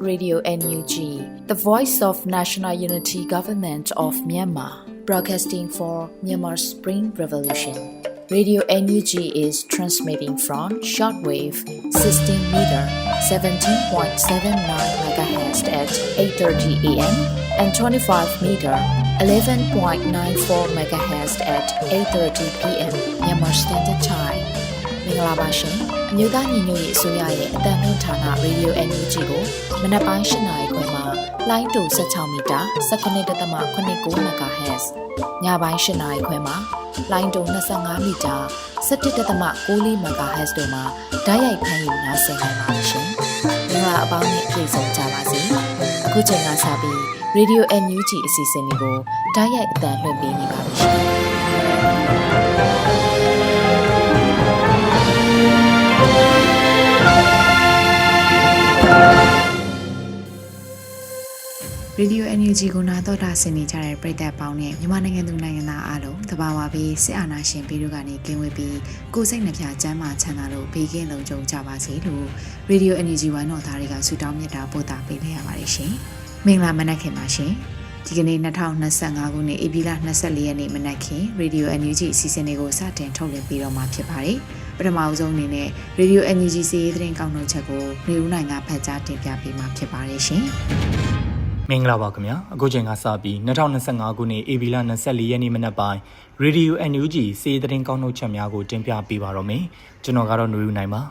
Radio NUG, the voice of National Unity Government of Myanmar, broadcasting for Myanmar's Spring Revolution. Radio NUG is transmitting from shortwave 16 meter 17.79 MHz at 8:30 a.m. and 25 meter 11.94 MHz at 8:30 p.m. Myanmar Standard Time. မင်္ဂလာပါရှင်။မြို့သားညီညွတ်ရေးအစိုးရရဲ့အတန်နှုတ်ဌာန Radio NUG ကိုမနက်ပိုင်း၈နာရီခွဲမှာလိုင်းတူ16မီတာ19.89 MHz ညပိုင်း၈နာရီခွဲမှာလိုင်းတူ25မီတာ17.6 MHz တို့မှာဓာတ်ရိုက်ဖမ်းယူနိုင်စေနိုင်ပါရှင်။မင်္ဂလာအပေါင်းနဲ့ပြည့်စုံကြပါစေ။အခုချိန်ကစပြီး Radio NUG အစီအစဉ်လေးကိုဓာတ်ရိုက်အတန်လွှင့်ပေးနေပါပြီ ရှင်။ Radio NUG ကိုနာတော်တာဆင်နေကြတဲ့ပရိသတ်ပေါင်းနဲ့မြန်မာနိုင်ငံသူနိုင်ငံသားအားလုံးတဘာဝပြီးစစ်အာဏာရှင်ပြည်သူကနေကင်းဝေးပြီးကိုယ်စိတ်နှပြချမ်းသာချမ်းသာလို့ဘေးကင်းလုံခြုံကြပါစေလို့ Radio NUG ဝိုင်းတော်သားတွေကဆုတောင်းမြတ်တာပို့တာပေးလိုက်ရပါတယ်ရှင်။မင်္ဂလာမနက်ခင်ပါရှင်။ဒီကနေ့2025ခုနှစ်ဧပြီလ24ရက်နေ့မနက်ခင်း Radio NUG အစီအစဉ်လေးကိုစတင်ထုတ်လွှင့်ပေးတော့မှာဖြစ်ပါတယ်။ ပထမအဆုံးအနေနဲ့ Radio NUG စီးရီးသတင်းကောက်နှုတ်ချက်ကိုနေဦးနိုင်ကဖတ်ကြားတင်ပြပေးမှာဖြစ်ပါတယ်ရှင်။မင်္ဂလာပါခင်ဗျာအခုချိန်ကစပြီး2025ခုနှစ်ဧပြီလ24ရက်နေ့မနက်ပိုင်း Radio NUG စီးသတင်းကောင်းနှုတ်ချက်များကိုတင်ပြပေးပါတော့မယ်ကျွန်တော်ကတော့ຫນွေဦးနိုင်ပါ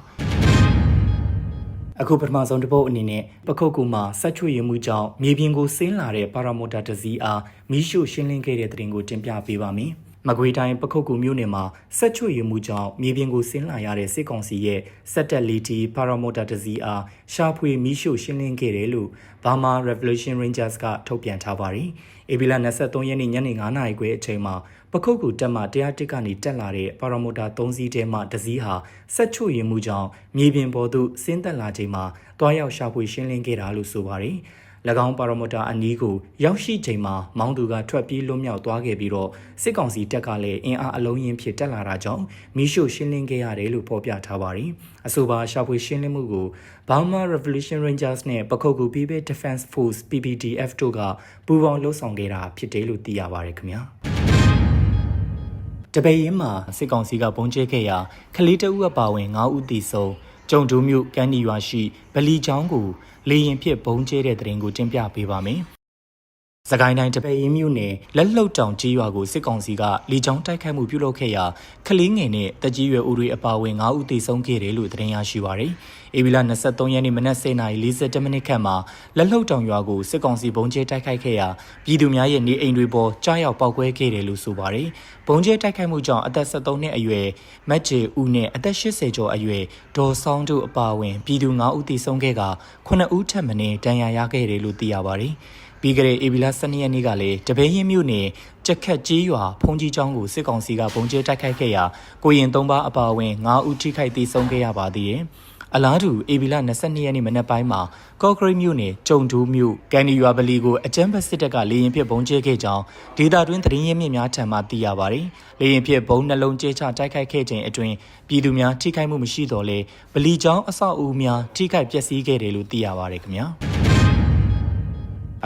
အခုပထမဆုံးတစ်ပုတ်အနေနဲ့ပခုတ်ကူမှာဆက်ချွေရမှုကြောင့်မြေပြင်ကိုဆင်းလာတဲ့ပါရာမိုတာတစည်းအားမီးရှို့ရှင်းလင်းခဲ့တဲ့တဲ့တင်ကိုတင်ပြပေးပါမယ် မကွေးတိုင်းပခုတ်ကူမြို့နယ်မှာဆက်ချွေရမှုကြောင့်မြေပြင်ကိုဆင်းလာရတဲ့စစ်ကောင်စီရဲ့စက်တက်လီတီပါရာမိုတာတစည်းအားရှာဖွေမီးရှို့ရှင်းလင်းခဲ့တယ်လို့ Burma Revolution Rangers ကထုတ်ပြန်ထားပါတယ်။ဧပြီလ23ရက်နေ့ညနေ9:00နာရီခွဲအချိန်မှာပခုတ်ကူတက်မှ101ကနေတက်လာတဲ့ပါရာမိုတာ3စီးထဲမှတစ်စီးဟာဆက်ချွေရမှုကြောင့်မြေပြင်ပေါ်သို့ဆင်းသက်လာချိန်မှာတွားရောက်ရှာဖွေရှင်းလင်းခဲ့တာလို့ဆိုပါတယ်။၎ င်းပါရမတာအနီးကိုရောက်ရှိချိန်မှာမောင်းသူကထွက်ပြေးလွတ်မြောက်သွားခဲ့ပြီးတော့စစ်ကောင်စီတပ်ကလည်းအင်အားအလုံးရင်းဖြစ်တက်လာတာကြောင့်မီးရှို့ရှင်းလင်းခဲ့ရတယ်လို့ဖော်ပြထားပါတယ်။အဆိုပါရှာဖွေရှင်းလင်းမှုကို Burma Revolution Rangers နဲ့ပခုတ်ကူ People Defense Force PPDF တို့ကပူးပေါင်းလှုပ်ဆောင်ခဲ့တာဖြစ်တယ်လို့သိရပါတယ်ခင်ဗျာ။တပည့်ရင်မှာစစ်ကောင်စီကပုံကျဲခဲ့ရာခလေးတအုပ်အပါဝင်9ဦးသေဆုံး ကျုံဒူးမြို့ကန်းဒီရွာရှိဗလီချောင်းကိုလေရင်ဖြစ်ဘုံကျဲတဲ့တဲ့ရင်ကိုတင်ပြပေးပါမယ်။ စကိုင်းတိုင်းတပည့်ရင်မြို့နယ်လက်လှုပ်တောင်ကြီးရွာကိုစစ်ကောင်စီကလေကြောင်းတိုက်ခိုက်မှုပြုလုပ်ခဲ့ရာကလေးငယ်နဲ့တကြီးရွယ်ဦးတွေအပါအဝင်9ဦးသေဆုံးခဲ့တယ်လို့သတင်းရရှိပါရယ်။ဧပြီလ23ရက်နေ့မနက်10:40မိနစ်ခန့်မှာလက်လှုပ်တောင်ရွာကိုစစ်ကောင်စီဘုံကျဲတိုက်ခိုက်ခဲ့ရာပြည်သူများရဲ့နေအိမ်တွေပေါ်ကြားရောက်ပောက်ကွဲခဲ့တယ်လို့ဆိုပါရယ်။ဘုံကျဲတိုက်ခိုက်မှုကြောင့်အသက်73နှစ်အရွယ်မက်ဂျေဦးနဲ့အသက်80ကျော်အရွယ်ဒေါ်ဆောင်တို့အပါအဝင် ပြည်သူ9ဦးသေဆုံးခဲ့က9ဦးထပ်မံဒဏ်ရာရခဲ့တယ်လို့သိရပါရယ်။ ပြီးကြတဲ့ဧပြီလ12ရက်နေ့ကလည်းတပည့်ရင်မြို့နယ်ကြက်ခတ်ကြီးရွာဖုန်ကြီးကျောင်းကိုစစ်ကောင်စီကပုံကျဲတိုက်ခိုက်ခဲ့ရာကိုရင်၃ပါးအပါအဝင်9ဦးထိခိုက်ဒေဆုံးခဲ့ရပါသေးတယ်။အလားတူဧပြီလ22ရက်နေ့မနက်ပိုင်းမှာကော့ဂရိတ်မြို့နယ်ကျုံဒူးမြို့ကန်ဒီရွာဗလီကိုအကြမ်းဖက်စစ်တပ်ကလေရင်ဖြစ်ပုံကျဲခဲ့ကြောင်းဒေတာတွင်းသတင်းရင်းမြစ်များထံမှသိရပါတယ်။လေရင်ဖြစ်ဘုံနှလုံးကျဲချတိုက်ခိုက်ခဲ့ခြင်းအတွင်းပြည်သူများထိခိုက်မှုမရှိတော့လဲဗလီကျောင်းအဆောက်အဦများထိခိုက်ပျက်စီးခဲ့တယ်လို့သိရပါတယ်ခင်ဗျာ။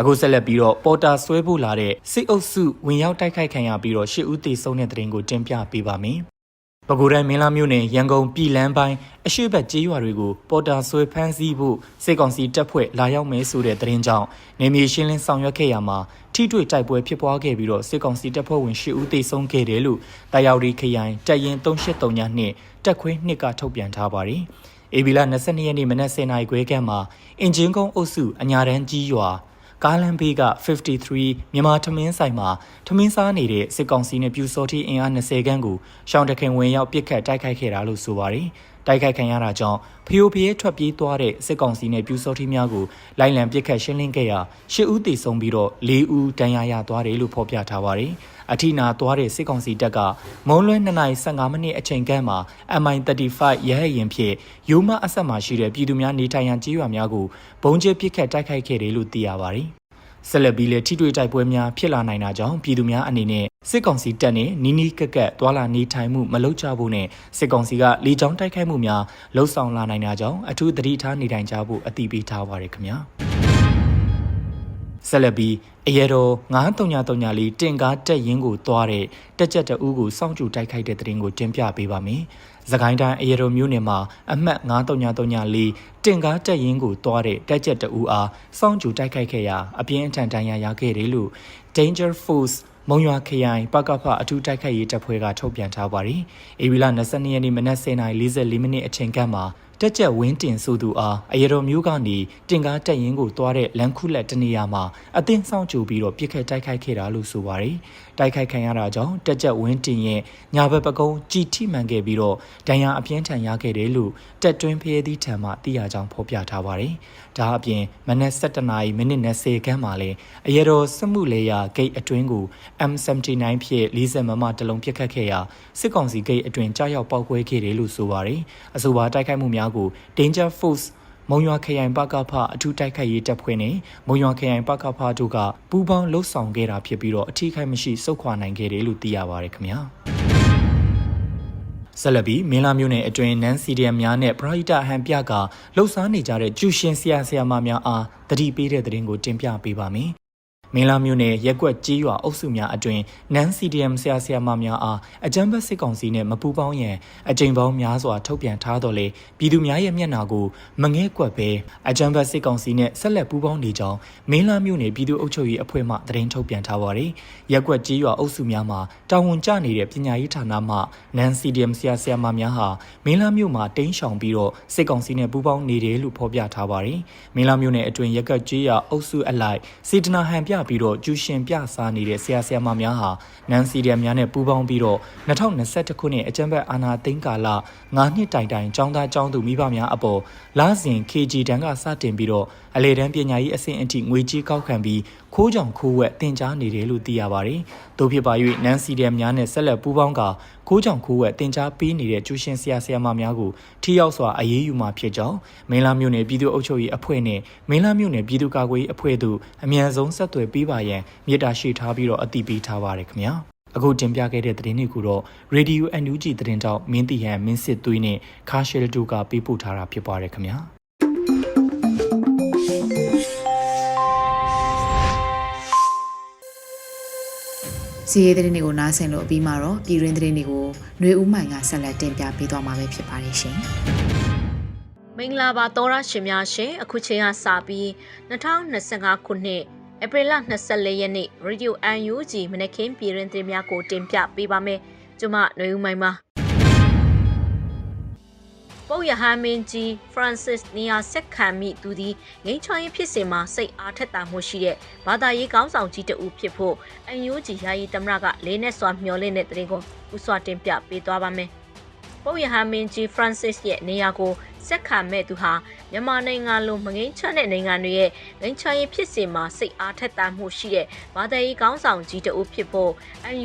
အခုဆက်လက်ပြီးတော့ပေါ်တာဆွဲဖို့လာတဲ့စစ်အုပ်စုဝင်ရောက်တိုက်ခိုက်ခံရပြီးတော့ရှစ်ဦးသေဆုံးတဲ့တဲ့ရင်ကိုတင်ပြပေးပါမယ်။ပဲခူးတိုင်းမင်းလာမြို့နယ်ရန်ကုန်ပြည်လန်းပိုင်းအရှိတ်ဘက်ကျေးရွာတွေကိုပေါ်တာဆွဲဖမ်းဆီးဖို့စစ်ကောင်စီတပ်ဖွဲ့လာရောက်မဲဆိုတဲ့တဲ့ရင်ကြောင့်နေမြေရှင်းလင်းဆောင်ရွက်ခဲ့ရမှာထိတွေ့တိုက်ပွဲဖြစ်ပွားခဲ့ပြီးတော့စစ်ကောင်စီတပ်ဖွဲ့ဝင်၈ဦးသေဆုံးခဲ့တယ်လို့တာယာရီခရိုင်တပ်ရင်း383ညနှစ်တက်ခွေးနှစ်ကထုတ်ပြန်ထားပါတယ်။အေဗီလာ22ရက်နေ့မနက်10:00နာရီခွဲခန့်မှာအင်ဂျင်ကုန်းအုပ်စုအညာတန်းကြီးရွာ ကားလန်ဘေးက53မြန်မာထမင်းဆိုင်မှာထမင်းစားနေတဲ့စစ်ကောင်စီနဲ့ပြူစောတိအင်အား20ခန်းကိုရှောင်းတခင်ဝင်ရောက်ပစ်ခတ်တိုက်ခိုက်ခဲ့တာလို့ဆိုပါတယ်။ တိုက်ခိုက်ခံရတာကြောင့်ဖျို့ဖျဲထွက်ပြေးသွားတဲ့စစ်ကောင်စီနဲ့ပြူစောတိများကိုလိုက်လံပစ်ခတ်ရှင်းလင်းခဲ့ရာ၈ဦးသေဆုံးပြီးတော့၄ဦးဒဏ်ရာရသွားတယ်လို့ဖော်ပြထားပါတယ်။အထိနာသွားတဲ့စစ်ကောင်စီတပ်ကမုံလွဲ2:15မိနစ်အချိန်ခန့်မှာ MI35 ရဟရင်ဖြင့်ရိုးမအဆက်မှာရှိတဲ့ပြည်သူများနေထိုင်ရန်ကြေးရွာများကိုဘုံကျဲပစ်ခတ်တိုက်ခိုက်ခဲ့တယ်လို့သိရပါတယ်။ ဆက်လက်ပြီးလည်းထိတွေ့တိုက်ပွဲများဖြစ်လာနိုင်တာကြောင့်ပြည်သူများအနေနဲ့စစ်ကောင်စီတပ်နဲ့နီးနီးကက်ကက်သွာလာနေထိုင်မှုမလုပ်ကြဖို့နဲ့စစ်ကောင်စီကလေကြောင်းတိုက်ခိုက်မှုများလှုံ့ဆော်လာနိုင်တာကြောင့်အထူးသတိထားနေထိုင်ကြဖို့အသိပေးထားပါရခင်ဗျာဆက်လက်ပြီးအရေတော်9334တင်ကားတက်ရင်ကိုသွားတဲ့တက်ကြက်တအူးကိုစောင့်ကြိုတိုက်ခိုက်တဲ့တဲ့ရင်ကိုတင်ပြပေးပါမယ်။ သခိုင်းတိုင်းအရေတော်မြို့နယ်မှာအမှတ်9334တင်ကားတက်ရင်ကိုသွားတဲ့တက်ကြက်တအူးအားစောင့်ကြိုတိုက်ခိုက်ခဲ့ရာအပြင်းအထန်ဒဏ်ရာရခဲ့တယ်လို့ Danger Force မုံရွာခရိုင်ပကဖအထူးတိုက်ခိုက်ရေးတပ်ဖွဲ့ကထုတ်ပြန်ထားပါတယ်။ဧပြီလ22ရက်နေ့မနက်09:44မိနစ်အချိန်ကမှာ တက်ကြက်ဝင်းတင်ဆိုသူအားအရတော်မျိုးကနေတင်ကားတက်ရင်ကိုသွားတဲ့လန်ခုလက်တနေရာမှာအသင်းဆောင်ကြိုပြီးတော့ပြစ်ခတ်တိုက်ခိုက်ခဲ့တာလို့ဆိုပါတယ်။တိုက်ခိုက်ခံရတာကြောင့်တက်ကြက်ဝင်းတင်ရဲ့ညာဘက်ပကုံးကြည်ထိမှန်ခဲ့ပြီးတော့ဒဏ်ရာအပြင်းထန်ရခဲ့တယ်လို့တက်တွင်းဖျဲသီးထံမှသိရကြောင်းဖော်ပြထားပါတယ်။ဒါအပြင်မနက်7:00နာရီမိနစ်20ခန်းမှာလဲအရတော်စမှုလေယာဂိတ်အတွင်းကို M79 ဖြင့်40မမတလုံးပြစ်ခတ်ခဲ့ရာစစ်ကောင်စီဂိတ်အတွင်းကြားရောက်ပောက်ကွဲခဲ့တယ်လို့ဆိုပါတယ်။အဆိုပါတိုက်ခိုက်မှုများကို Danger Force မုံရွာခရိုင်ပကဖအထူးတိုက်ခိုက်ရေးတပ်ဖွဲ့နဲ့မုံရွာခရိုင်ပကဖတို့ကပူးပေါင်းလှုပ်ဆောင်ခဲ့တာဖြစ်ပြီးတော့အထီးခိုက်မရှိစုခွာနိုင်ခဲ့တယ်လို့သိရပါတယ်ခင်ဗျာဆက်လက်ပြီးမင်းလာမျိုးနယ်အတွင်းနန်းစီဒီယမ်များနဲ့ပရိဒဟန်ပြကလှုပ်ရှားနေကြတဲ့ကျူရှင်ဆရာဆရာမများအားတတိပေးတဲ့တဲ့ရင်ကိုတင်ပြပေးပါမယ် မင်းလာမျိုးနယ်ရက်ကွက်ကြီးရွာအုပ်စုများအတွင်နန်း CDM ဆရာဆရာမများအားအကြမ်းဖက်စစ်ကောင်စီနဲ့မပူပေါင်းရန်အကြိမ်ပေါင်းများစွာထုတ်ပြန်ထားတော်လေပြည်သူများရဲ့မျက်နှာကိုမငဲ့ကွက်ပဲအကြမ်းဖက်စစ်ကောင်စီနဲ့ဆက်လက်ပူးပေါင်းနေကြောင်းမင်းလာမျိုးနယ်ပြည်သူ့အုပ်ချုပ်ရေးအဖွဲ့မှသတင်းထုတ်ပြန်ထားပါတယ်ရက်ကွက်ကြီးရွာအုပ်စုများမှာတာဝန်ကျနေတဲ့ပညာရေးဌာနမှနန်း CDM ဆရာဆရာမများဟာမင်းလာမျိုးမှာတိန်းရှောင်ပြီးတော့စစ်ကောင်စီနဲ့ပူးပေါင်းနေတယ်လို့ဖော်ပြထားပါတယ်မင်းလာမျိုးနယ်အတွင်ရက်ကွက်ကြီးရွာအုပ်စုအလိုက်စေတနာဟန်ပြပြီးတော့ကျူရှင်ပြစားနေတဲ့ဆရာဆရာမများဟာနန်စီရီယမ်များနဲ့ပူးပေါင်းပြီးတော့2021ခုနှစ်အကြံဘက်အာနာသိန်းကာလ9နှစ်တိုင်တိုင်ចောင်းသားចောင်းသူမိဘများအပေါ်လာစဉ် KG တန်းကစတင်ပြီးတော့အလေတန်းပညာရေးအဆင့်အထိငွေကြီးကောက်ခံပြီးခိုးကြောင်ခိုးဝက်တင် जा နေတယ်လို့သိရပါတယ်။တို့ဖြစ်ပါ၍နန်စီရီယမ်များနဲ့ဆက်လက်ပူးပေါင်းက ခိုးကြောင်ခိုးဝက်တင် जा ပေးနေတဲ့ကျူရှင်ဆရာဆရာမများကိုထိရောက်စွာအရေးယူမှာဖြစ်ကြောင်းမင်းလာမြို့နယ်ပြည်သူ့အုပ်ချုပ်ရေးအဖွဲ့နဲ့မင်းလာမြို့နယ်ပြည်သူ့ကာကွယ်ရေးအဖွဲ့တို့အမြန်ဆုံးဆက်သွယ်ပေးပါရန်မြေတားရှိထားပြီးတော့အတိပေးထားပါတယ်ခင်ဗျာအခုတင်ပြခဲ့တဲ့သတင်းတွေကိုတော့ Radio NUG သတင်းတောက်မင်းတီဟန်မင်းစစ်သွေးနဲ့ခါရှယ်တူကပေးပို့ထားတာဖြစ်ပါတယ်ခင်ဗျာ စီးရဲသတင်းတွေကိုနားဆင်လို့အပြီးမှာတော့ပြည်တွင်းသတင်းတွေကိုຫນွေဦးမိုင်ကဆက်လက်တင်ပြပေးသွားမှာပဲဖြစ်ပါတယ်ရှင်။ မင်္ဂလာပါသောရရှင်များရှင်အခုချိန်ကစပြီး2025ခုနှစ်ဧပြီလ24ရက်နေ့ Radio UNG မနက်ခင်းပြည်ရင်သတင်းများကိုတင်ပြပေးပါမယ်ကျွန်မຫນွေဦးမိုင်ပါ ပုတ်ရဟန်းမင်းကြီး Francis နေရာဆက်ခံမိသူသည်ငိမ့်ချောင်းရေးဖြစ်စဉ်မှာစိတ်အားထက်သန်မှုရှိတဲ့ဘာသာရေးကောင်းဆောင်ကြီးတဦးဖြစ်ဖို့ UNG ယာယီသမရကလေးနဲ့စွာမျှော်လင့်တဲ့သတင်းကိုဥစွာတင်ပြပေးသွားပါမယ်ပုတ်ရဟန်းမင်းကြီး Francis ရဲ့နေရာကိုဆက်ခံမဲ့သူဟာမြန်မာနိုင်ငံလိုမငိမ့်ချတဲ့နိုင်ငံတွေရဲ့ငိမ့်ချရေးဖြစ်စဉ်မှာစိတ်အားထက်သန်မှုရှိတဲ့ဘာသာရေးကောင်းဆောင်ကြီးတဦးဖြစ်ဖို့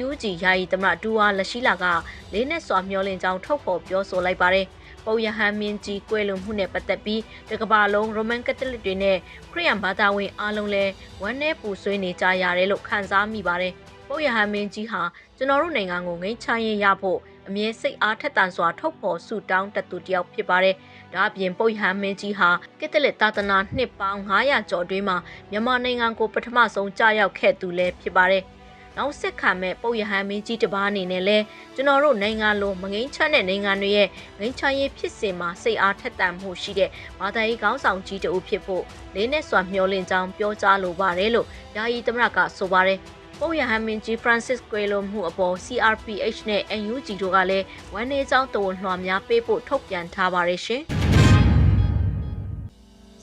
UNG ယာယီသမရဒူဝါလက်ရှိလာကလေးနဲ့စွာမျှော်လင့်ကြောင်းထုတ်ဖော်ပြောဆိုလိုက်ပါတယ် ပုပ်ယဟန်မင်းကြီးကွယ်လွန်မှုနဲ့ပတ်သက်ပြီးတကဘာလုံးရိုမန်ကက်သလစ်တွေနဲ့ခရစ်ယာန်ဘာသာဝင်အားလုံးလည်းဝမ်းနည်းပူဆွေးနေကြရတယ်လို့ခံစားမိပါတယ်။ပုပ်ယဟန်မင်းကြီးဟာကျွန်တော်တို့နိုင်ငံကိုငိမ့်ချရင်ရဖို့အမြဲစိတ်အားထက်သန်စွာထုတ်ဖော်ဆုတောင်းတတ်သူတယောက်ဖြစ်ပါတယ်။ဒါအပြင်ပုပ်ယဟန်မင်းကြီးဟာကက်သလစ်သာသနာနှစ်ပေါင်း900ကျော်အတွင်းမှာမြန်မာနိုင်ငံကိုပထမဆုံးကြာရောက်ခဲ့သူလည်းဖြစ်ပါတယ်။ နောက်ဆက်ခံမဲ့ပုပ်ရဟန်းမင်းကြီးတစ်ပါးအနေနဲ့လဲကျွန်တော်တို့နိုင်ငံလိုမငိမ့်ချတဲ့နိုင်ငံတွေရဲ့ငိမ့်ချရေးဖြစ်စဉ်မှာစိတ်အားထက်သန်မှုရှိတဲ့ဘာသာရေးခေါင်းဆောင်ကြီးတဦးဖြစ်ဖို့လေးနဲ့စွာမျှော်လင့်ကြောင်းပြောကြားလိုပါတယ်လို့ယာယီသမရကဆိုပါတယ်ပုပ်ရဟန်းမင်းကြီး Francis ကွေလိုမှုအပေါ် CRPH နဲ့ NUG တို့ကလည်းဝန်နေကြောင်းတဝန်လွှာများပေးဖို့ထုတ်ပြန်ထားပါတယ်ရှင်။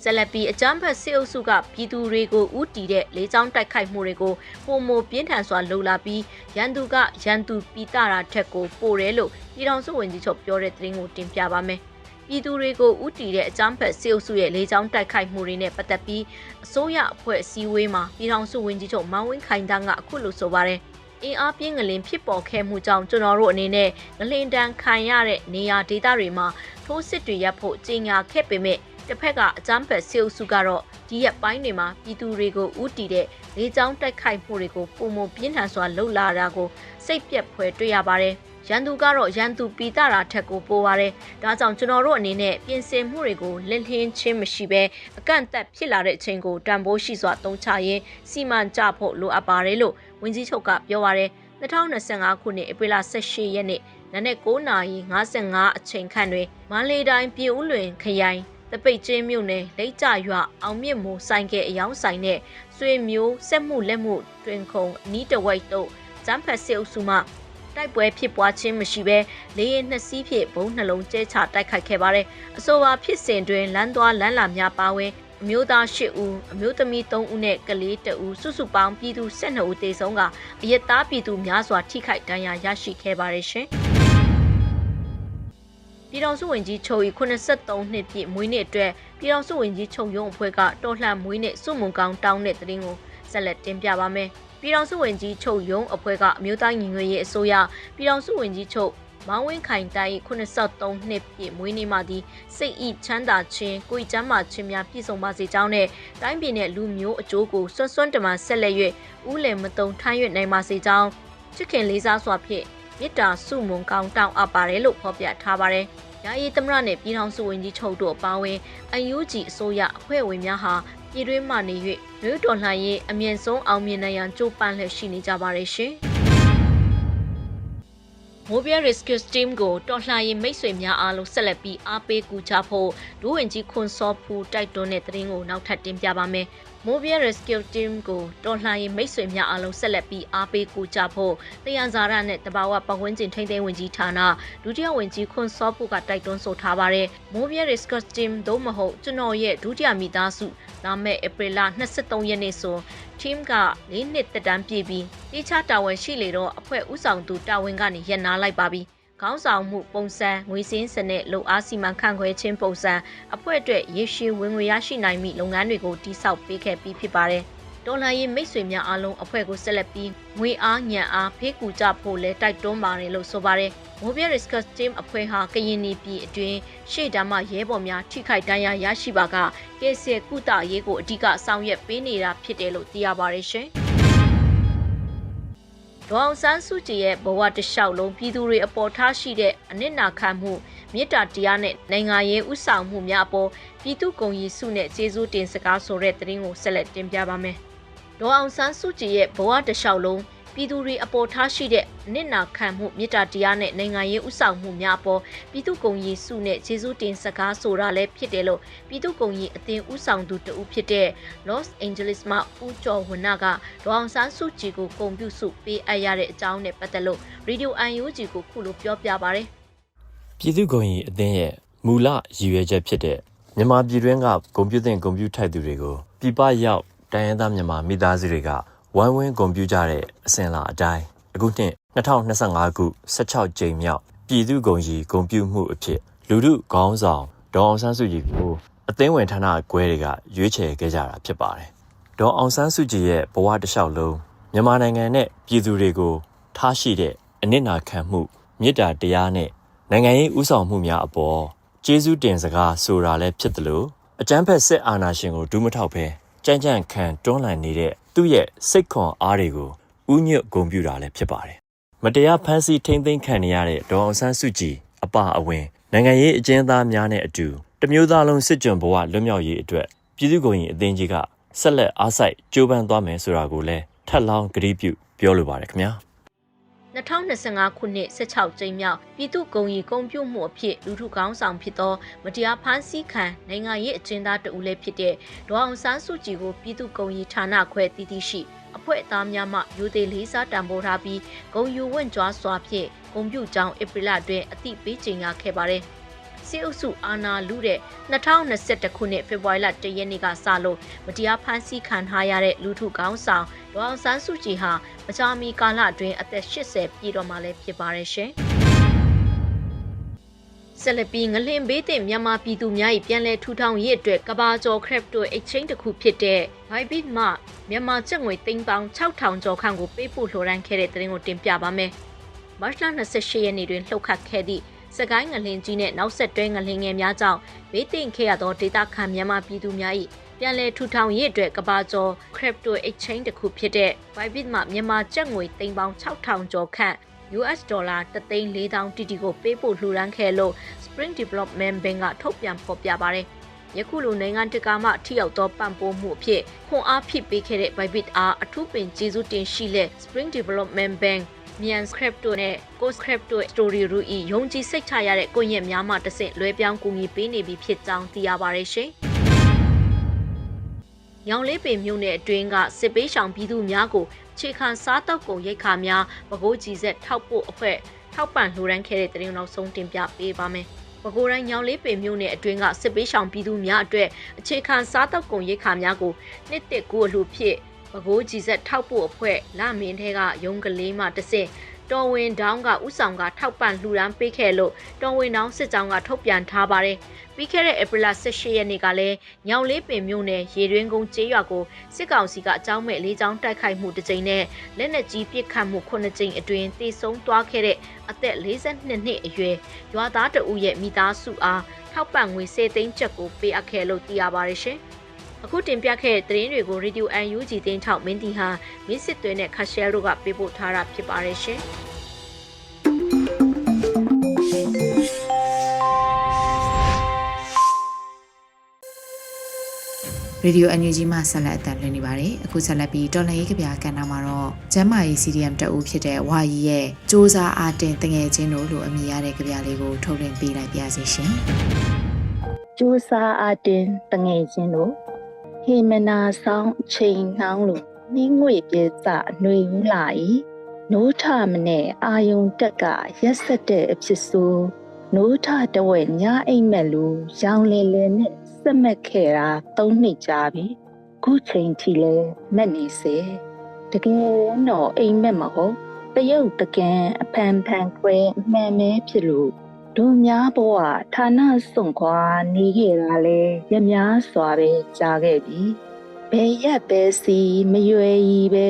ဆက်လက်ပြီးအကြမ်းဖက်စစ်အုပ်စုကပြည်သူတွေကိုဥတီတဲ့လေးချောင်းတိုက်ခိုက်မှုတွေကိုပုံမပြင်းထန်စွာလှုပ်လာပြီးရန်သူကရန်သူပီတာတာထက်ကိုပိုတယ်လို့ပြည်ထောင်စုဝန်ကြီးချုပ်ပြောတဲ့သတင်းကိုတင်ပြပါမယ်။ပြည်သူတွေကိုဥတီတဲ့အကြမ်းဖက်စစ်အုပ်စုရဲ့လေးချောင်းတိုက်ခိုက်မှုတွေနဲ့ပတ်သက်ပြီးအစိုးရအဖွဲ့အစည်းအဝေးမှာပြည်ထောင်စုဝန်ကြီးချုပ်မောင်ဝင်းခိုင်တန်းကအခုလိုဆိုပါတယ်။အင်အားပြင်းငလင်ဖြစ်ပေါ်ခဲ့မှုကြောင့်ကျွန်တော်တို့အနေနဲ့ငလင်တန်းခံရတဲ့နေရာဒေသတွေမှာထိုးစစ်တွေရပ်ဖို့ကြေညာခဲ့ပေမဲ့ တစ်ဖက်ကအကြမ်းဖက်စေအုပ်စုကတော့ဒီရက်ပိုင်းတွေမှာပြည်သူတွေကိုဥတီတဲ့လေကြောင်းတိုက်ခိုက်မှုတွေကိုပုံမပြင်းထန်စွာလှုပ်လာတာကိုစိတ်ပြက်ဖွယ်တွေ့ရပါတယ်ရန်သူကတော့ရန်သူပီတာတာထက်ကိုပိုပါတယ်။ဒါကြောင့်ကျွန်တော်တို့အနေနဲ့ပြင်ဆင်မှုတွေကိုလင်းလင်းချင်းမရှိဘဲအကန့်အသတ်ဖြစ်လာတဲ့အချိန်ကိုတန်ဖိုးရှိစွာသုံးချရင်းစီမံကြဖို့လိုအပ်ပါတယ်လို့ဝန်ကြီးချုပ်ကပြောပါရယ်2025ခုနှစ်ဧပြီလ18ရက်နေ့နနက်9:55အချိန်ခန့်တွင်မန္တလေးတိုင်းပြည်ဦးလွင်ခရိုင် တပိတ်ချင်းမြို့နယ်လိတ်ကြရွအောင်မြင့်မိုးဆိုင်ကဲအယောင်းဆိုင်နဲ့ဆွေမျိုးစက်မှုလက်မှုတွင်ခုံအနီးတဝိတ်တို့စမ်းဖက်စစ်အုပ်စုမှတိုက်ပွဲဖြစ်ပွားခြင်းမရှိဘဲလေရင်နှစ်စီးဖြင့်ဘုံနှလုံးကျဲချတိုက်ခိုက်ခဲ့ပါတယ်။အဆိုပါဖြစ်စဉ်တွင်လမ်းသွားလမ်းလာများပါဝင်အမျိုးသား၈ဦးအမျိုးသမီး၃ဦးနဲ့ကလေး၁ဦးစုစုပေါင်းပြည်သူ၁၂ဦးသေဆုံးကအရက်သားပြည်သူများစွာထိခိုက်ဒဏ်ရာရရှိခဲ့ပါတယ်ရှင်။ ပြည်တော်စုဝင်ကြီးချုပ်၏83နှစ်ပြည့်မွေးနေ့အတွက်ပြည်တော်စုဝင်ကြီးချုပ်ရုံးအဖွဲ့ကတော်လှန်မွေးနေ့စုမုံကောင်းတောင်းတဲ့တရင်ကိုဆက်လက်တင်ပြပါမယ်။ပြည်တော်စုဝင်ကြီးချုပ်ရုံးအဖွဲ့ကအမျိုးသားညီညွတ်ရေးအစိုးရပြည်တော်စုဝင်ကြီးချုပ်မောင်ဝင်းခိုင်တိုင်း83နှစ်ပြည့်မွေးနေ့မှာဒီစိတ်ဤချမ်းသာခြင်းကိုယ်ကျမ်းမာခြင်းများပြည့်စုံပါစေကြောင်းနဲ့တိုင်းပြည်နဲ့လူမျိုးအကျိုးကိုစွန့်စွန့်တမန်ဆက်လက်၍ဥလယ်မတုံထမ်းရွက်နိုင်ပါစေကြောင်းချစ်ခင်လေးစားစွာဖြင့် မေတ္တာစုမုံကောင်းတောင်းအပ်ပါတယ်လို့ဖော်ပြထားပါတယ်။ယာယီသမရနဲ့ပြည်ထောင်စုဝန်ကြီးချုပ်တို့အပါအဝင်အယူဂျီအစိုးရအဖွဲ့ဝင်များဟာပြည်တွင်းမှနေ၍မြို့တော်လှန်ရေးအမြင့်ဆုံးအောင်မြင်နိုင်ရန်ကြိုးပမ်းလှည့်ရှိနေကြပါတယ်ရှင်။ Mobile Rescue Team ကိုတော်လှန်ရေးမိတ်ဆွေများအားလုံးဆက်လက်ပြီးအားပေးကူချဖို့ဒူးဝင်ကြီးခွန်စောဖူတိုက်တွန်းတဲ့သတင်းကိုနောက်ထပ်တင်ပြပါမယ်။ Mobile Rescue Team ကိုတော်လှန်ရေးမိတ်ဆွေများအားလုံးဆက်လက်ပြီးအားပေးကူချဖို့တရားဇာရနဲ့တဘာဝပတ်ဝန်းကျင်ထိန်းသိမ်းဝင်ကြီးဌာနဒုတိယဝန်ကြီးခွန်စောဖူကတိုက်တွန်းဆိုထားပါတယ်။ Mobile Rescue Team သို့မဟုတ်ကျွန်တော်ရဲ့ဒုတိယမိသားစုလာမယ့်ဧပြီလ23ရက်နေ့ဆို team က၄နှစ်တက်တန်းပြည့်ပြီးတိကျတာဝန်ရှိလေတော့အဖွဲ့ဥဆောင်သူတာဝန်ကနေရပ်နားလိုက်ပါပြီ။ ခေါင်းဆောင်မှုပုံစံငွေစင်းစနစ်လုံအားစီမံခန့်ခွဲခြင်းပုံစံအဖွဲ့အတွက်ရေရှည်ဝင်ငွေရရှိနိုင်မိလုပ်ငန်းတွေကိုတိစောက်ပေးခဲ့ပြီးဖြစ်ပါတယ်။ဒေါ်လာရေးမိတ်ဆွေများအားလုံးအဖွဲ့ကိုဆက်လက်ပြီးငွေအားညံအားဖေးကူကြဖို့လဲတိုက်တွန်းပါတယ်လို့ဆိုပါတယ်။ Mobile Rescue Team အဖွဲ့ဟာကရင်ပြည်အတွင်းရှေ့တန်းမှရဲဘော်များထိခိုက်ဒဏ်ရာရရှိပါကကဲဆယ်ကုသရေးကိုအဓိကဆောင်ရွက်ပေးနေတာဖြစ်တယ်လို့သိရပါတယ်ရှင်။ ဒေါအောင်ဆန်းစုကြည်ရဲ့ဘဝတလျှောက်လုံးပြည်သူတွေအပေါ်ထားရှိတဲ့အနစ်နာခံမှုမေတ္တာတရားနဲ့နိုင်ငံရေးဥဆောင်မှုများအပေါ်ပြည်သူ့ဂုဏ်ရည်စုနဲ့ကျေးဇူးတင်စကားဆိုတဲ့သတင်းကိုဆက်လက်တင်ပြပါမယ်။ဒေါအောင်ဆန်းစုကြည်ရဲ့ဘဝတလျှောက်လုံး ပြည်သူတွေအပေါ်ထားရှိတဲ့အနစ်နာခံမှုမေတ္တာတရားနဲ့နိုင်ငံရေးဥဆောင်မှုများအပေါ်ပြည်သူ့ဂုဏ်ရည်စုနဲ့ကျေးဇူးတင်စကားဆိုတာလည်းဖြစ်တယ်လို့ပြည်သူ့ဂုဏ်ရည်အသင်းဥဆောင်သူတဦးဖြစ်တဲ့ Los Angeles မှာဦးကျော်ဝနကဒေါအောင်ဆန်းစုကြည်ကိုဂုဏ်ပြုစုပေးအပ်ရတဲ့အကြောင်းနဲ့ပတ်သက်လို့ Radio UNG ကိုခုလိုပြောပြပါရယ်ပြည်သူ့ဂုဏ်ရည်အသင်းရဲ့မူလရည်ရွယ်ချက်ဖြစ်တဲ့မြန်မာပြည်တွင်းကဂုဏ်ပြုသင့်ဂုဏ်ပြုထိုက်သူတွေကိုပြည်ပရောက်တိုင်းရင်းသားမြန်မာမိသားစုတွေက ဝိုင်းဝန်းဂုဏ်ပြုကြတဲ့အစဉ်လာအတိုင်းအခုနှစ်2025ခု16ကြိမ်မြောက်ပြည်သူ့ဂုဏ်ရည်ဂုဏ်ပြုမှုအဖြစ်လူထုခေါင်းဆောင်ဒေါအောင်ဆန်းစုကြည်ကိုအသင်းဝင်ဌာနခွဲတွေကရွေးချယ်ခဲ့ကြတာဖြစ်ပါတယ်။ဒေါအောင်ဆန်းစုကြည်ရဲ့ဘဝတစ်လျှောက်လုံးမြန်မာနိုင်ငံနဲ့ပြည်သူတွေကိုထားရှိတဲ့အနစ်နာခံမှုမေတ္တာတရားနဲ့နိုင်ငံရေးဥဆောင်မှုများအပေါ်ကျေးဇူးတင်စကားဆိုတာလည်းဖြစ်တယ်လို့အကျန်းဖက်စစ်အာဏာရှင်ကိုဒူးမထောက်ဖဲကြမ်းကြမ်းခံတွန်းလှန်နေတဲ့ သူ့ရဲ့စိတ်ခွန်အားတွေကိုဥညွတ်ဂုံပြူတာလည်းဖြစ်ပါတယ်။မတရားဖမ်းဆီးထိန်းသိမ်းခံနေရတဲ့ဒေါအောင်ဆန်းစုကြည်အပါအဝင်နိုင်ငံရေးအကျဉ်းသားများနဲ့အတူတမျိုးသားလုံးစစ်ကြုံဘဝလွတ်မြောက်ရေးအတွက်ပြည်သူ့ဂုဏ်ရည်အသင်းကြီးကဆက်လက်အားစိုက်ကြိုးပမ်းသွားမယ်ဆိုတာကိုလည်းထပ်လောင်းကြိပြုပြောလိုပါတယ်ခင်ဗျာ။ 2025ခုနှစ်16ကြိမ်မြောက်ပြည်သူ့ဂုံရီဂုံပြုမှုအဖြစ်လူထုကောင်းဆောင်ဖြစ်သောမတရားဖမ်းဆီးခံနိုင်ငံရေးအကျဉ်းသားတဦးလည်းဖြစ်တဲ့ဒေါအောင်ဆန်းစုကြည်ကိုပြည်သူ့ဂုံရီဌာနခွဲတည်တည်ရှိအဖွဲ့အသားများမှယူသေးလေးစားတံပိုးထားပြီးဂုံယူဝင့်ကြွားစွာဖြင့်ဂုံပြုကြောင်းဧပြီလတွင်အသိပေးကြေညာခဲ့ပါတယ် စစ်အုပ်စုအာဏာလုတဲ့2021ခုနှစ်ဖေဖော်ဝါရီလ1ရက်နေ့ကစလို့မတရားဖမ်းဆီးခံထားရတဲ့လူထုကောင်းဆောင်ဒေါအောင်ဆန်းစုကြည်ဟာမကြာမီကာလအတွင်းအသက်80ပြည့်တော့မှလည်းဖြစ်ပါတယ်ရှင်။ဆက်လက်ပြီးငလင်ဘေးတင်မြန်မာပြည်သူများ၏ပြန်လည်ထူထောင်ရေးအတွက်ကဘာကျော် crypto exchange တစ်ခုဖြစ်တဲ့ Bybit မှမြန်မာကျပ်ငွေသိန်းပေါင်း6000ကျော်ခန့်ကိုပေးပို့လှူဒါန်းခဲ့တဲ့သတင်းကိုတင်ပြပါမယ်။မတ်လ28ရက်နေ့တွင်လှုပ်ခတ်ခဲ့သည့် စကိုင်းငလင်ကြီးနဲ့နောက်ဆက်တွဲငလင်ငယ်များကြောင့်ဘေးတင်ခဲ့ရသောဒေတာခံမြန်မာပြည်သူများ၏ပြန်လည်ထူထောင်ရေးအတွက်ကဘာကျော် crypto exchange တစ်ခုဖြစ်တဲ့ Bybit မှာမြန်မာကျပ်ငွေသိန်းပေါင်း6000ကျော်ခန့် US ဒေါ်လာ3,400တီတီကိုပေးပို့လှူဒါန်းခဲ့လို့ Spring Development Bank ကထုတ်ပြန်ဖော်ပြပါတယ်။ယခုလိုနိုင်ငံတကာမှထိရောက်သောပံ့ပိုးမှုအဖြစ်ခွန်အားဖြစ်ပေးခဲ့တဲ့ Bybit အားအထူးပင်ကျေးဇူးတင်ရှိလက် Spring Development Bank မြန် Crypto နဲ့ Coast Crypto Story တို့ဤယုံကြည်စိတ်ချရတဲ့ကိုယ့်ရဲ့များမှတစ်ဆင့်လွဲပြောင်းကူညီပေးနေပြီဖြစ်ကြောင်းသိရပါတယ်ရှင်။ရောင်လေးပင်မြို့နယ်အတွင်းကစစ်ပေးရှောင်ပြည်သူများကိုခြေခံစားတောက်ကုန်ရိတ်ခါများပကိုးကြီးဆက်ထောက်ပို့အဖွဲ့ထောက်ပံ့လှူဒန်းခဲ့တဲ့တရင်နောက်ဆုံးတင်ပြပေးပါမယ်။ပကိုးတိုင်းညောင်လေးပင်မြို့နယ်အတွင်းကစစ်ပေးရှောင်ပြည်သူများအတွက်အခြေခံစားတောက်ကုန်ရိတ်ခါများကိုနှစ်တစ်ကူအလှဖြစ် ပကိုးကြီးဆက်ထောက်ပို့အဖွဲ့လမင်းထဲကရုံးကလေးမှတစ်ဆင့်တော်ဝင်တောင်းကဥဆောင်ကထောက်ပံ့လှူဒန်းပေးခဲ့လို့တော်ဝင်တောင်းစစ်ကြောင်းကထုတ်ပြန်ထားပါတယ်။ပြီးခဲ့တဲ့ဧပြီလ18ရက်နေ့ကလည်းညောင်လေးပင်မြို့နယ်ရေတွင်းကုန်းကျေးရွာကိုစစ်ကောင်စီကအကြောင်းမဲ့လေးချောင်းတိုက်ခိုက်မှုတစ်ကြိမ်နဲ့လက်နက်ကြီးပစ်ခတ်မှု9ကြိမ်အတွင်းတေဆုံးသွားခဲ့တဲ့အသက်42နှစ်အရွယ်ရွာသားတအုပ်ရဲ့မိသားစုအားထောက်ပံ့ငွေ10သိန်းကျပ်ကိုပေးအပ်ခဲ့လို့သိရပါတယ်ရှင်။ အခုတင်ပြခဲ့တဲ့သတင်းတွေကို Radio UNG တင်းထောက်မင်းတီဟာမင်းစစ်သွင်းတဲ့ခါရှဲတို့ကပေးပို့ထားတာဖြစ်ပါတယ်ရှင်။။ရေဒီယိုအန်ယူဂျီမှဆက်လက်အသံလွှင့်နေပါတယ်။အခုဆက်လက်ပြီးတော်လန်ရေးကဗျာကဏ္ဍမှာတော့ကျမ်းမာရေး CDM တအူးဖြစ်တဲ့ဝါရီရဲ့စ조사အားတင်တငယ်ချင်းတို့လို့အမည်ရတဲ့ကဗျာလေးကိုထုတ်လွှင့်ပေးလိုက်ပါစီရှင်။ကျူစာအတင်တငယ်ချင်းတို့ ဟေမနာဆောင်အချိန်နှောင်းလို့နှင်းငွေပြေစအနှွေဦးလာ၏နိုးထမနဲ့အာယုံတက်ကရက်ဆက်တဲ့အဖြစ်ဆိုးနိုးထတဝဲညအိမ်မက်လူရောင်လည်လည်နဲ့စက်မက်ခဲ့တာသုံးနှစ်ကြာပြီခုချိန်ထိလဲမက်နေစေတကယ်တော့အိမ်မက်မဟုတ်တရုတ်တကန်အဖန်ဖန်ခွဲအမှန်မဲဖြစ်လို့ တို့များဘဝဌာနစွန့်ခွာနေခဲ့တာလဲရများစွာပဲကြားခဲ့ပြီဘယ်ရက်ပဲစီမရွယ်ကြီးပဲ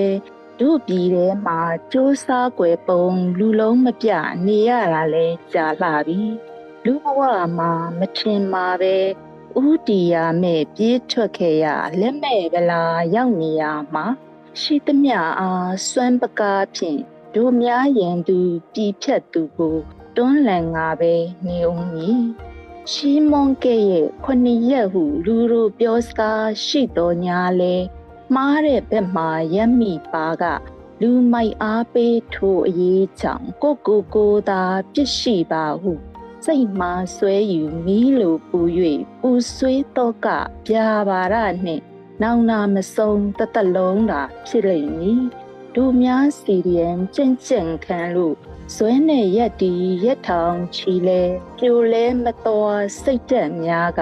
တို့ပြည်ထဲမှာစူးစားွယ်ပုံ လူလုံးမပြနေရတာလဲကြာလာပြီလူဘဝမှာမထင်မှာပဲဥတီယာမဲ့ပြေးထွက်ခဲ့ရလက်မဲ့ကလာရောက်နေရမှာရှိသမျှအားစွမ်းပကားဖြင့်တို့များရန်သူပြည်ဖြတ်သူကို တွန်းလှန်ငါပဲနေအောင်မည်ရှီမွန်ကဲ့ရဲ့ခொနှစ်ရက်ဟုလူတို့ပြောစကားရှိတော်ညာလဲမှားတဲ့ဘက်မှာရက်မိပါကလူမိုက်အားပေးထိုအရေးကြောင့်ကိုကိုကိုသာပြစ်ရှိပါဟုစိတ်မှဆွဲယူမီးလိုပူ၍ပူဆွေးတော့ကပြာပါရနှင့်နောင်နာမဆုံးတသက်လုံးသာဖြစ်လိမ့်မည်တို့များစီရီယံကြင့်ကြင့်ခံလို့ ဇွဲနဲ့ရက်တီရက်ထောင်ချီလဲပြိုလဲမတော်စိတ်တက်များက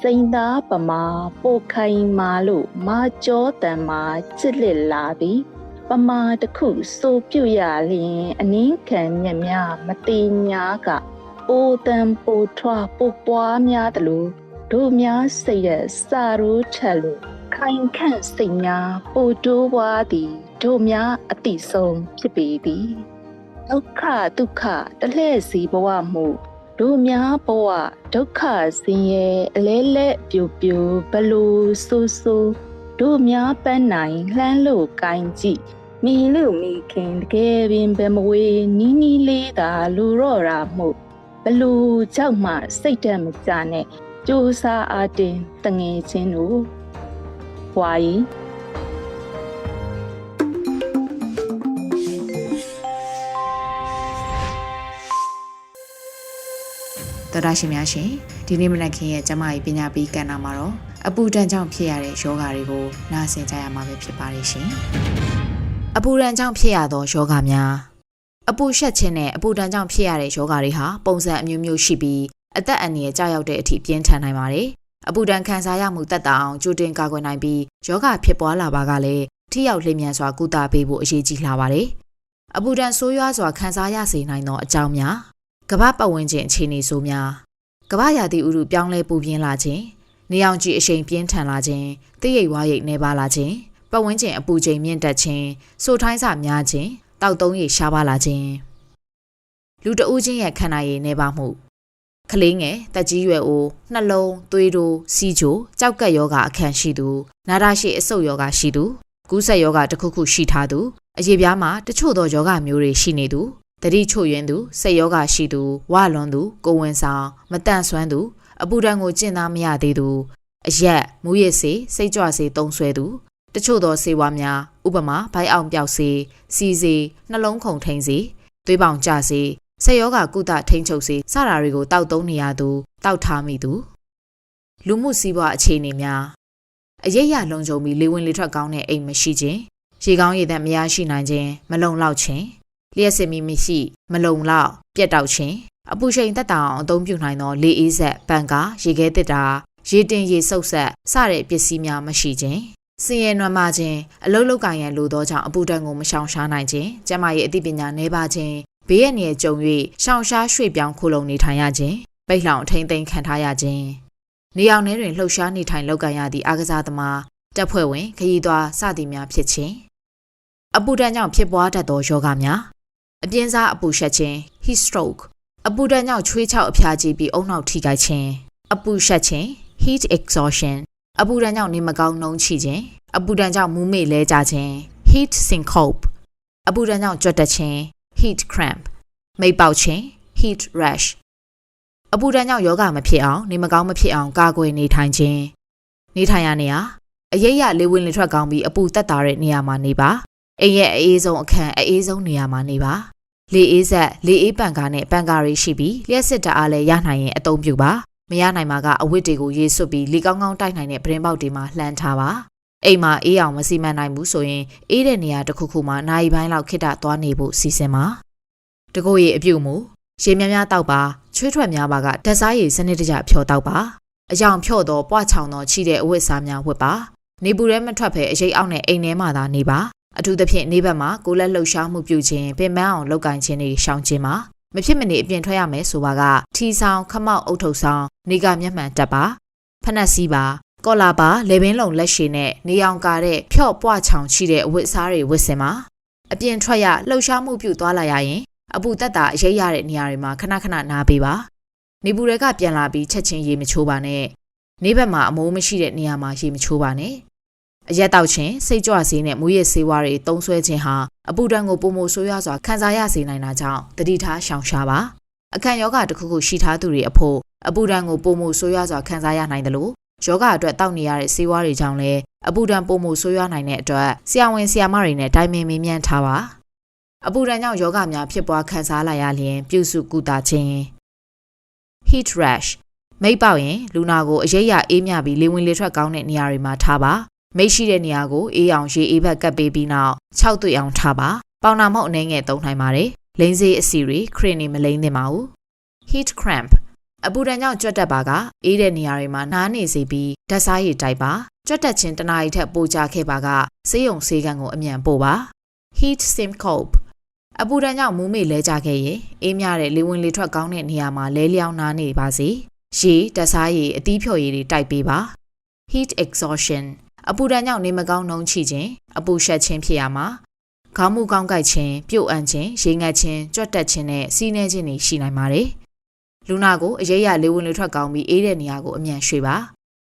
စိန်သားပမာပိုခိုင်မာလို့မာကြောတန်မာချစ်လက်လာပြီပမာတစ်ခုစိုးပြုတ်ရလျင်အနည်းခံမြက်များမတိညာကပိုတန်ပိုထွားပိုပွားများတလို့တို့များစိတ်ရဲ့စာရိုးထက်လို့ခိုင်ခန့်စိတ်များပိုတိုးပွားသည်တို့များအတိဆုံးဖြစ်ပေသည် ဒုက္ခဒုက္ခတလှဲ့စီဘဝမှုတို့များဘဝဒုက္ခစင်ရဲ့အလဲလဲပြူပြူဘလို့ဆူဆူတို့များပန်းနိုင်လှမ်းလို့ကိုင်းကြည့်မိလို့မိခင်တကယ်ပင်ဘယ်မဝေးနီးနီးလေးသာလူတော့တာမှုဘလို့ကြောက်မှစိတ်တက်မကြနဲ့ကြိုးစားအားတင်တငယ်ချင်းတို့ဝါရီ တော်တာရှင်များရှင်ဒီနေ့မနက်ခင်းရဲ့ကျမကြီးပညာပေးကဏ္ဍမှာတော့အပူဒဏ်ကြောင့်ဖြစ်ရတဲ့ယောဂါတွေကိုနားဆင်ကြရမှာပဲဖြစ်ပါတယ်ရှင်အပူဒဏ်ကြောင့်ဖြစ်ရသောယောဂါများအပူရှက်ခြင်းနဲ့အပူဒဏ်ကြောင့်ဖြစ်ရတဲ့ယောဂါတွေဟာပုံစံအမျိုးမျိုးရှိပြီးအသက်အန္တရာယ်ကြောက်ရောက်တဲ့အထိပြင်းထန်နိုင်ပါတယ်အပူဒဏ်ခံစားရမှုတက်တာအောင်ကြိုတင်ကာကွယ်နိုင်ပြီးယောဂဖြစ်ပွားလာပါကလည်းထိရောက်လျင်မြန်စွာကုသပေးဖို့အရေးကြီးလာပါတယ်အပူဒဏ်ဆိုးရွားစွာခံစားရစေနိုင်သောအကြောင်းများ ကမ္ဘာပတ်ဝန်းကျင်အခြေအနေဆိုးများကမ္ဘာရာသီဥတုပြောင်းလဲပူပြင်းလာခြင်းနေအောင်ကြည့်အရှိန်ပြင်းထန်လာခြင်းသိရိတ်ဝါရိတ်နှဲပါလာခြင်းပတ်ဝန်းကျင်အပူချိန်မြင့်တက်ခြင်းစိုးထိုင်းစများခြင်းတောက်သုံးရိပ်ရှားပါလာခြင်းလူတဦးချင်းရဲ့ခန္ဓာရည်နေပါမှုကလေးငယ်တက်ကြီးရွယ်အိုနှလုံးသွေးတိုးစီးချိုကြောက်ကက်ယောဂအခန့်ရှိသူနာတာရှိအဆုတ်ယောဂရှိသူကူးဆက်ယောဂတစ်ခုခုရှိထားသူအရေးပြားမှာတချို့သောယောဂမျိုးတွေရှိနေသူ တတိချို့ယွင်းသူစိတ်ယောဂရှိသူဝလွန်သူကိုဝင်ဆောင်မတန့်ဆွမ်းသူအပူဒဏ်ကိုကျင့်သားမရသေးသူအရက်မူရစ်စေစိတ်ကြွစေတုံးဆွဲသူတချို့သောစေဝါများဥပမာဘိုက်အောင်ပြောက်စေစီစေနှလုံးခုန်ထိန်စေသွေးပေါင်ကျစေဆေယောဂကုသထိန်ချုပ်စေစတာတွေကိုတောက်သုံးနေရသူတောက်ထားမိသူလူမှုစည်းပွားအခြေအနေများအရေးရလုံခြုံပြီးလေဝင်လေထွက်ကောင်းတဲ့အိမ်မရှိခြင်းရေကောင်းရေသက်မရရှိနိုင်ခြင်းမလုံလောက်ခြင်း လျှက်စင်မီမရှိ မလုံလောက်ပြက်တောက်ခြင်းအပူချိန်တက်တာအောင်အသုံးပြုနိုင်သောလေအေးဆက်ပန်ကာရေခဲတစ်တာရေတင်ရေဆုပ်ဆက်စတဲ့ပစ္စည်းများမရှိခြင်းစင်ရဲနွမ်းမခြင်းအလုတ်လောက်ကရန်လိုသောကြောင့်အပူတန်ကိုမရှောင်ရှားနိုင်ခြင်းကျန်းမာရေးအသိပညာနည်းပါခြင်းဘေးရန်ရဲ့ကြုံ၍ရှောင်ရှားရွှေ့ပြောင်းခိုလုံနေထိုင်ရခြင်းပိတ်လောင်ထိမ့်သိမ်းခံထားရခြင်းနေအောင်ထဲတွင်လှုပ်ရှားနေထိုင်လောက်ကန်ရသည့်အားကစားသမားတပ်ဖွဲ့ဝင်ခရီးသွားစသည်များဖြစ်ခြင်းအပူဒဏ်ကြောင့်ဖြစ်ပွားတတ်သောယောဂများ အပြင်းစားအပူရှက်ခြင်း heat stroke အပူဒဏ်ကြောင့်ချွေးချောက်အဖျားကြီးပြီးအုံနောက်ထိခိုက်ခြင်းအပူရှက်ခြင်း heat exhaustion အပူဒဏ်ကြောင့်နေမကောင်းနှုံးချိခြင်းအပူဒဏ်ကြောင့်မူးမေ့လဲကြခြင်း heat syncope အပူဒဏ်ကြောင့်ကြွက်တက်ခြင်း heat cramp မိတ်ပေါက်ခြင်း heat rash အပူဒဏ်ကြောင့်ယောဂမဖြစ်အောင်နေမကောင်းမဖြစ်အောင်ကာကွယ်နေထိုင်ခြင်းနေထိုင်ရနေရအရေးရလေဝင်လေထွက်ကောင်းပြီးအပူတက်တာတဲ့နေရာမှာနေပါ အိမ်ရဲ့အေးဆုံးအခန်းအေးဆုံးနေရာမှာနေပါလေအေးဆက်လေအေးပန်ကားနဲ့ပန်ကားတွေရှိပြီးလျှက်စစ်တအားလည်းရနိုင်ရင်အသုံးပြုပါမရနိုင်မှာကအဝတ်တွေကိုရေးဆွတ်ပြီးလေကောင်းကောင်းတိုက်နိုင်တဲ့ပရင်ပေါက်တွေမှာလှမ်းထားပါအိမ်မှာအေးအောင်မစီမံနိုင်ဘူးဆိုရင်အေးတဲ့နေရာတစ်ခုခုမှာနိုင်ပိုင်းလောက်ခိတ္တသွားနေဖို့စီစဉ်ပါတကိုယ်ရည်အပြုတ်မှုရေများများတောက်ပါချွေးထွက်များပါကဓာတ်စားရည်စနစ်တကျဖြောတောက်ပါအယောင်ဖြော့တော့ပွားချောင်တော့ချိတဲ့အဝတ်စားများဝတ်ပါနေပူရဲမထွက်ဖဲအရေးအောက်နဲ့အိမ်ထဲမှာသာနေပါ အထူးသဖြင့်နေဘက်မှာကိုလက်လှုပ်ရှားမှုပြုခြင်းပင်ပန်းအောင်လောက်ကင်ခြင်းတွေရှောင်ခြင်းပါမဖြစ်မနေအပြင်ထွက်ရမယ်ဆိုပါကထီဆောင်ခမောက်အုတ်ထုပ်ဆောင်နေကမျက်မှန်တက်ပါဖနက်စီးပါကော်လာပါလေပင်လုံလက်ရှည်နဲ့နေအောင်ကာတဲ့ဖြော့ပွားချောင်ချိတဲ့အဝတ်စားတွေဝတ်ဆင်ပါအပြင်ထွက်ရလှုပ်ရှားမှုပြုသွားလာရရင်အပူတက်တာအရေးရတဲ့နေရာတွေမှာခဏခဏနားပေးပါနေပူတွေကပြန်လာပြီးချက်ချင်းရေမချိုးပါနဲ့နေဘက်မှာအမိုးမရှိတဲ့နေရာမှာရေမချိုးပါနဲ့ အရက်တောက်ခြင်းစိတ်ကြွစေးနဲ့မူရစ်ဆေးဝါးတွေတုံးဆွဲခြင်းဟာအပူဒဏ်ကိုပုံမဆိုးရွားစွာခံစားရစေနိုင်တာကြောင့်တတိထားရှောင်ရှားပါအခန့်ယောဂတစ်ခုခုရှိထားသူတွေအဖို့အပူဒဏ်ကိုပုံမဆိုးရွားစွာခံစားရနိုင်တယ်လို့ယောဂအတွက်တောက်နေရတဲ့ဆေးဝါးတွေကြောင့်လည်းအပူဒဏ်ပုံမဆိုးရွားနိုင်တဲ့အတွက်ဆရာဝန်ဆရာမတွေနဲ့တိုင်ပင်မေးမြန်းထားပါအပူဒဏ်ကြောင့်ယောဂများဖြစ်ပွားခံစားလာရလျင်ပြုစုကုသခြင်း heat rash မိတ်ပေါက်ရင်လူနာကိုအရေးရအေးမြပြီးလေဝင်လေထွက်ကောင်းတဲ့နေရာတွေမှာထားပါ မိတ်ရှိတဲ့နေရာကိုအေးအောင်ရေအေးဘက်ကပ်ပေးပြီးနောက်၆တွေ့အောင်ထားပါပေါင်နာမောက်အနေငယ်သုံးနိုင်ပါတယ်လိန်စေးအစီတွေခရင်နေမလိမ့်သင့်ပါဘူး heat cramp အပူဒဏ်ကြောင့်ကြွက်တက်ပါကအေးတဲ့နေရာတွေမှာနားနေစေပြီးဓာတ်စားရည်တိုက်ပါကြွက်တက်ခြင်းတနားရီထက်ပိုကြခဲ့ပါကဆေးရုံဆေးကန်းကိုအမြန်ပို့ပါ heat syncope အပူဒဏ်ကြောင့်မူးမေ့လဲကြခဲ့ရင်အေးမြတဲ့လေဝင်လေထွက်ကောင်းတဲ့နေရာမှာလဲလျောင်းနားနေပါစေရေဓာတ်စားရည်အသီးဖြော်ရည်တွေတိုက်ပေးပါ heat exhaustion အပူဒဏ်ကြောင့်နေမကောင်းနှုံးချိခြင်းအပူရှက်ခြင်းဖြစ်ရမှာခေါင်းမူကောင်းကိုက်ခြင်းပြုတ်အံ့ခြင်းရေငတ်ခြင်းကြွက်တက်ခြင်းနဲ့စီးနှဲခြင်းတွေရှိနိုင်ပါတယ်လူနာကိုအရေးရလေဝင်လေထွက်ကောင်းပြီးအေးတဲ့နေရာကိုအမြန်ရွှေ့ပါ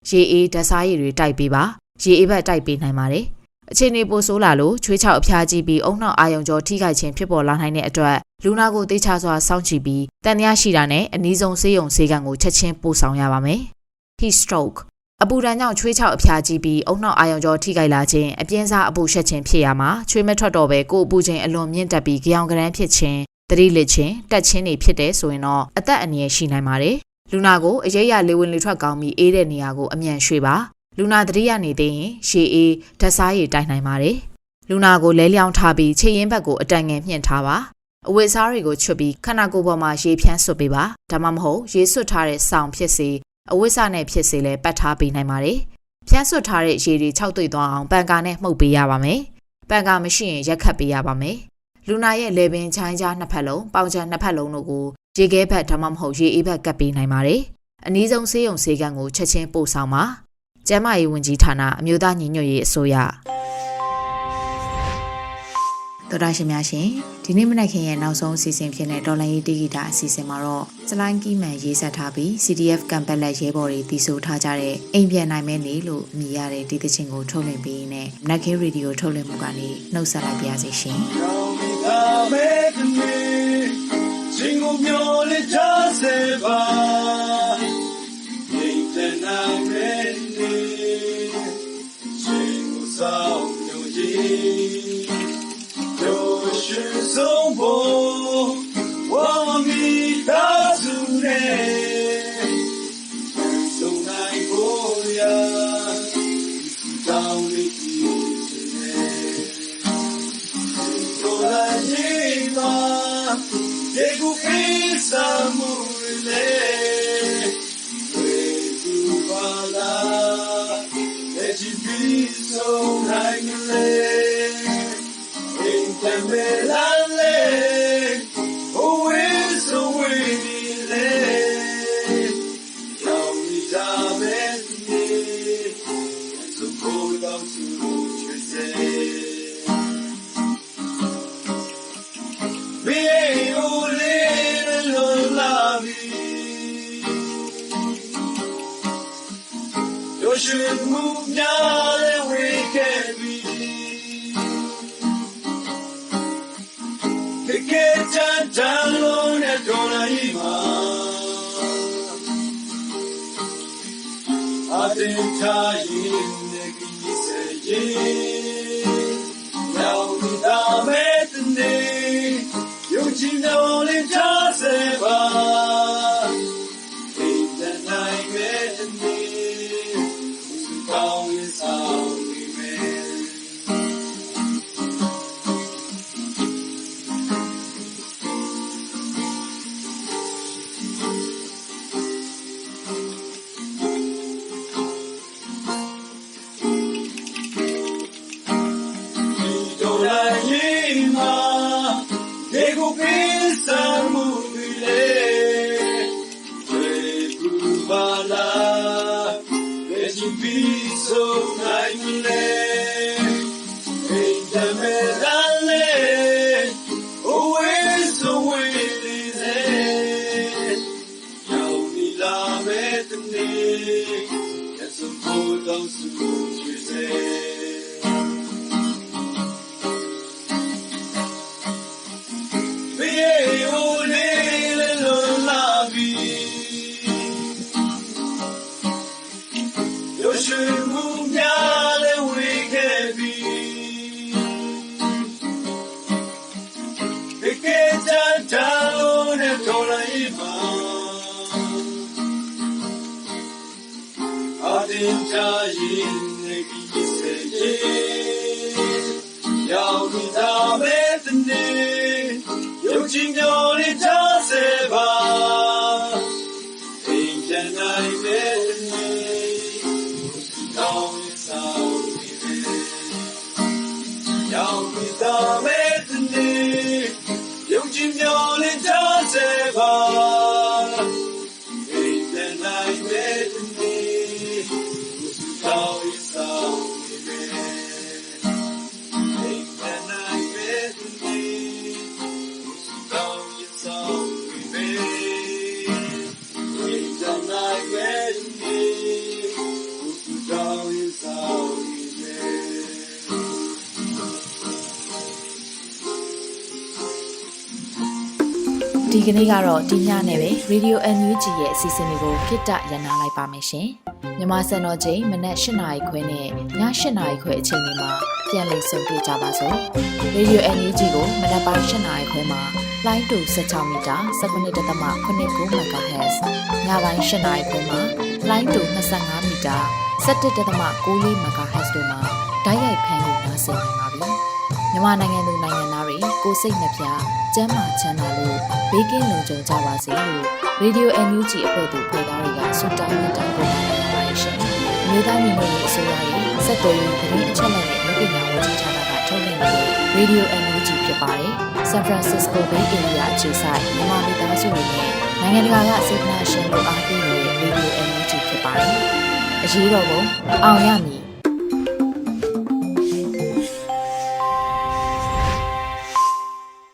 ရေအေးဓာတ်စားရည်တွေတိုက်ပေးပါရေအေးဘက်တိုက်ပေးနိုင်ပါတယ်အခြေအနေပိုဆိုးလာလို့ချွေးချောက်အဖျားကြီးပြီးအုံနောက်အာယုံကြောထိခိုက်ခြင်းဖြစ်ပေါ်လာနိုင်တဲ့အတွက်လူနာကိုတေချာစွာစောင့်ကြည့်ပြီးတန်တရားရှိတာနဲ့အနည်းဆုံးဆေးရုံဆေးကန်ကိုချက်ချင်းပို့ဆောင်ရပါမယ်။ heat stroke အပူဒဏ်ကြောင့်ချွေးချောက်အဖျားကြီးပြီးအုံနောက်အာယုံကြောထိခိုက်လာခြင်းအပြင်းစားအပူရှက်ခြင်းဖြစ်ရမှာချွေးမထွက်တော့ပဲကိုယ်အပူခြင်းအလွန်မြင့်တက်ပြီးကြောင်ကရန်ဖြစ်ခြင်းတတိလစ်ခြင်းတက်ခြင်းတွေဖြစ်တဲ့ဆိုရင်တော့အသက်အန္တရာယ်ရှိနိုင်ပါတယ်။လူနာကိုအရေးရလေဝင်လေထွက်ကောင်းပြီးအေးတဲ့နေရာကိုအမြန်ရွှေ့ပါလူနာတတိယနေသေးရင်ရှေးအေးဓာတ်စားရည်တိုက်နိုင်ပါတယ်။လူနာကိုလဲလျောင်းထားပြီးခြေရင်းဘက်ကိုအတန်ငယ်မြင့်ထားပါ။အဝတ်စားတွေကိုချွတ်ပြီးခန္ဓာကိုယ်ပေါ်မှာရေဖြန်းဆွတ်ပေးပါ။ဒါမှမဟုတ်ရေဆွတ်ထားတဲ့စောင်ဖြစ်စေ အဝတ်စားနဲ့ဖြစ်စေလဲပတ်ထားပေးနိုင်ပါတယ်။ဖြန်းဆွတ်ထားတဲ့ရေတွေ၆တွေ့သွားအောင်ပန်ကာနဲ့မှုတ်ပေးရပါမယ်။ပန်ကာမရှိရင်ရက်ခတ်ပေးရပါမယ်။လူနာရဲ့လေပင်ချိုင်းကြားနှစ်ဖက်လုံးပေါင်ချံနှစ်ဖက်လုံးတို့ကိုရေခဲဘက်ဒါမှမဟုတ်ရေအေးဘက်ကပ်ပေးနိုင်ပါတယ်။အနည်းဆုံးဆေးရုံဆေးကန်းကိုချက်ချင်းပို့ဆောင်ပါ။ကျန်းမာရေးဝန်ကြီးဌာနအမျိုးသားညီညွတ်ရေးအစိုးရ The တော်တာရှင်များရှင်ဒီနေ့မနက်ခင်းရဲ့နောက်ဆုံးအစီအစဉ်ဖြစ်တဲ့ဒေါ်လာရေးတီဂီတာအစီအစဉ်မှာတော့စလိုင်းကီးမန်ရေးဆက်ထားပြီး CDF ကမ်ပက်လက်ရဲဘော်တွေတီးဆိုထားကြတဲ့အိမ်ပြန်နိုင်မဲနေလို့မြည်ရတဲ့ဒီသချင်းကိုထုတ်လွှင့်ပေးနေမနက်ခင်းရေဒီယိုထုတ်လွှင့်မှုကနေနှုတ်ဆက်လိုက်ပါရစေရှင် Sing of your little seva, Ain't should move now that we can be. Peke tantalo ne dona ima. Atentai imagina que comienza mobile recubala de sin piso ရောက်ဒီသာမဲ့ ကနေ့ကတော့ဒီညနဲ့ပဲ Radio NUG ရဲ့အစီအစဉ်လေးကိုခਿੱတရနာလိုက်ပါမယ်ရှင်။မြမစံတော်ချိန်မနက်၈နာရီခွဲနဲ့ည၈နာရီခွဲအချိန်တွေမှာပြန်လည်ဆုံတွေ့ကြပါစို့။ Radio NUG ကိုမနက်ပိုင်း၈နာရီခွဲမှာလိုင်းတူ16မီတာ19.89 MHz ညပိုင်း၈နာရီခွဲမှာလိုင်းတူ25မီတာ17.6 MHz တို့မှာဓာတ်ရိုက်ဖမ်းလို့နားဆင်နိုင်ပါပြီ။ မြန်မာနိုင်ငံသူနိုင်ငံသားတွေကိုစိတ်နှပြကျန်းမာချမ်းသာလို့ဘေးကင်းလုံခြုံကြပါစေလို့ Radio NUG အဖွဲ့သူဖေသားတွေကဆုတောင်းမြတ်တာပို့လာနေပါတယ်ရှင်။မြေသားမျိုးတွေအစိုးရရဲ့စက်တော်ရင်သတင်းအချက်အလက်နဲ့လူပညာဝန်ကြီးဌာနကထုတ်လွှင့်နေတဲ့ Radio NUG ဖြစ်ပါတယ်။ San Francisco Bay Area အခြေစိုက်မြန်မာမိသားစုတွေနဲ့နိုင်ငံတကာကစေတနာရှင်တို့အားပေးနေတဲ့ Radio NUG ဖြစ်ပါတယ်။အရေးတော်ပုံအောင်ရမည်